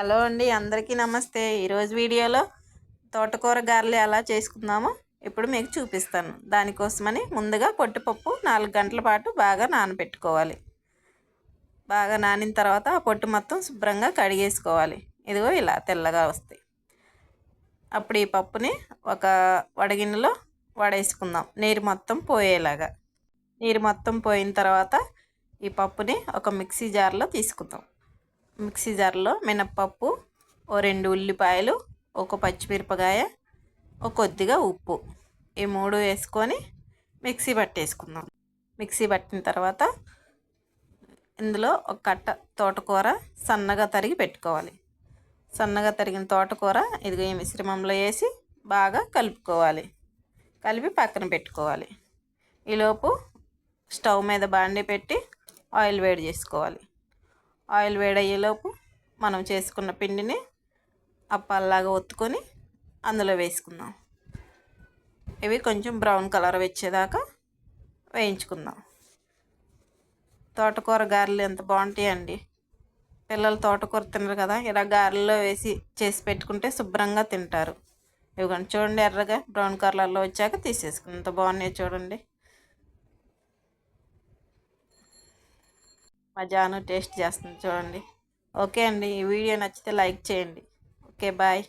Hello అండి అందరికీ నమస్తే. ఈరోజు వీడియోలో తోటకూర గారెలు ఎలా చేసుకుందామో ఇప్పుడు మీకు చూపిస్తాను. దానికోసమని ముందుగా పొట్టుపప్పు నాలుగు గంటల పాటు బాగా నానబెట్టుకోవాలి. బాగా నానిన తర్వాత ఆ పొట్టు మొత్తం శుభ్రంగా కడిగేసుకోవాలి. ఇదిగో ఇలా తెల్లగా వస్తాయి. అప్పుడు ఈ పప్పుని ఒక వడగిన్నెలో వడేసుకుందాం. నీరు మొత్తం పోయేలాగా. నీరు మొత్తం పోయిన తర్వాత ఈ పప్పుని ఒక మిక్సీ జార్లో తీసుకుందాం. మిక్సీ జార్లో మినప్పప్పు ఓ రెండు ఉల్లిపాయలు ఒక పచ్చిమిరపకాయ ఒక కొద్దిగా ఉప్పు. ఈ మూడు వేసుకొని మిక్సీ పట్టేసుకుందాం. మిక్సీ పట్టిన తర్వాత ఇందులో ఒక కట్ట తోటకూర సన్నగా తరిగి పెట్టుకోవాలి. సన్నగా తరిగిన తోటకూర ఇదిగో ఈ మిశ్రమంలో వేసి బాగా కలుపుకోవాలి. కలిపి పక్కన పెట్టుకోవాలి. ఈలోపు స్టవ్ మీద బాండి పెట్టి ఆయిల్ వేడి చేసుకోవాలి. ఆయిల్ వేడయ్యేలోపు మనం చేసుకున్న పిండిని అప్పాల్లాగా ఒత్తుకొని అందులో వేసుకుందాం. ఇవి కొంచెం బ్రౌన్ కలర్ వచ్చేదాకా వేయించుకుందాం. తోటకూర గారెలు ఎంత బాగుంటాయండి. పిల్లలు తోటకూర తినరు కదా ఇలా గారెల్లో వేసి చేసి పెట్టుకుంటే శుభ్రంగా తింటారు. ఇవ్వండి చూడండి ఎర్రగా బ్రౌన్ కలర్లో వచ్చాక తీసేసుకుని ఎంత బాగున్నాయి చూడండి. మా జాను టేస్ట్ చేస్తుంది చూడండి. ఓకే అండి ఈ వీడియో నచ్చితే లైక్ చేయండి. Okay bye.